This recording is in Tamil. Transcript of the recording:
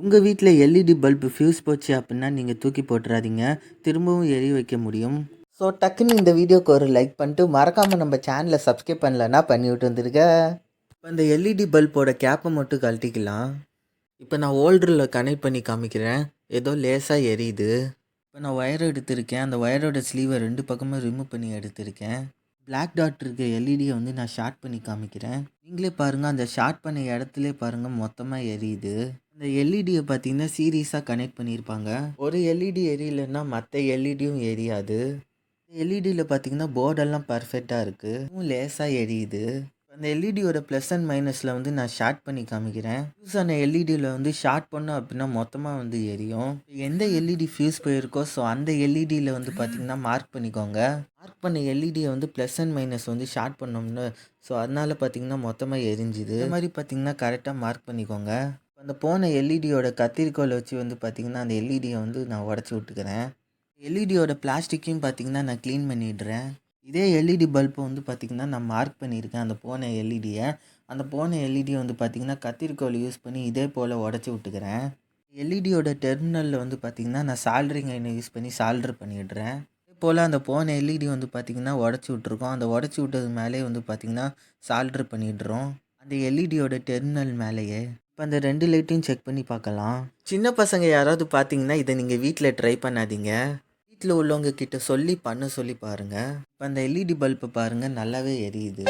உங்கள் வீட்டில் எல்இடி பல்பு ஃபியூஸ் போச்சு அப்படின்னா நீங்கள் தூக்கி போட்டுறாதீங்க. திரும்பவும் எரிய வைக்க முடியும். ஸோ டக்குன்னு இந்த வீடியோக்கு ஒரு லைக் பண்ணிட்டு மறக்காமல் நம்ம சேனலை சப்ஸ்கிரைப் பண்ணலன்னா பண்ணி விட்டு வந்துருங்க. இப்போ இந்த எல்இடி பல்போட கேப்பை மட்டும் கழட்டிக்கலாம். இப்போ நான் ஓல்டரில் கனெக்ட் பண்ணி காமிக்கிறேன். ஏதோ லேசாக எரியுது. இப்போ நான் ஒயர் எடுத்திருக்கேன். அந்த ஒயரோட ஸ்லீவை ரெண்டு பக்கமும் ரிமூவ் பண்ணி எடுத்திருக்கேன். Black டாட் இருக்க எல்இடியை வந்து நான் ஷார்ட் பண்ணி காமிக்கிறேன். நீங்களே பாருங்கள் அந்த ஷார்ட் பண்ண இடத்துலே பாருங்கள் மொத்தமாக எரியுது. இந்த எல்இடியை பார்த்தீங்கன்னா சீரியஸாக கனெக்ட் பண்ணியிருப்பாங்க ஒரு எல்இடி எரியலைன்னா மற்ற எல்இடியும் எரியாது. எல்இடியில் பார்த்தீங்கன்னா போர்டெல்லாம் பர்ஃபெக்டாக இருக்குது லேசாக எரியுது. அந்த எல்இடியோட ப்ளஸ் அண்ட் மைனஸில் வந்து நான் ஷார்ட் பண்ணி காமிக்கிறேன். ஃபியூஸ் ஆன எல்இடியில் வந்து ஷார்ட் பண்ணோம் அப்படின்னா மொத்தமாக வந்து எரியும். எந்த எல்இடி ஃபியூஸ் போயிருக்கோ ஸோ அந்த எல்இடியில் வந்து பார்த்திங்கன்னா மார்க் பண்ணிக்கோங்க. மார்க் பண்ண எல்இடியை வந்து ப்ளஸ் அண்ட் மைனஸ் வந்து ஷார்ட் பண்ணோம்னு ஸோ அதனால் பார்த்தீங்கன்னா மொத்தமாக எரிஞ்சுது. இந்த மாதிரி பார்த்திங்கன்னா கரெக்டாக மார்க் பண்ணிக்கோங்க. அந்த போன எல்இடியோட கத்திரிக்கோலை வச்சு வந்து பார்த்தீங்கன்னா அந்த எல்இடியை வந்து நான் உடச்சி விட்டுக்கிறேன். எல்இடியோட பிளாஸ்டிக்கையும் பார்த்தீங்கன்னா நான் க்ளீன் பண்ணிடுறேன். இதே எல்இடி பல்பை வந்து பார்த்திங்கன்னா நான் மார்க் பண்ணியிருக்கேன் அந்த போன எல்இடியை அந்த போன எல்இடியை வந்து பார்த்திங்கன்னா கத்திரிக்கோல் யூஸ் பண்ணி இதே போல் உடச்சி விட்டுக்கிறேன். எல்இடியோட டெர்மினலில் வந்து பார்த்திங்கன்னா நான் சால்ட்ரிங் ஐனை யூஸ் பண்ணி சால்ட்ரு பண்ணிடுறேன். இதே போல் அந்த போன எல்இடி வந்து பார்த்திங்கன்னா உடச்சி விட்ருக்கோம் அந்த உடச்சி விட்டது மேலே வந்து பார்த்திங்கன்னா சால்ட்ரு பண்ணிடுறோம். அந்த எல்இடியோட டெர்மினல் மேலேயே. இப்போ அந்த ரெண்டு லைட்டையும் செக் பண்ணி பார்க்கலாம். சின்ன பசங்க யாராவது பார்த்தீங்கன்னா இதை நீங்கள் வீட்டில் ட்ரை பண்ணாதீங்க. வீட்டில் உள்ளவங்க கிட்ட சொல்லி பண்ண சொல்லி பாருங்கள் இப்போ அந்த எல்இடி பல்பை பாருங்கள் நல்லாவே எரியுது.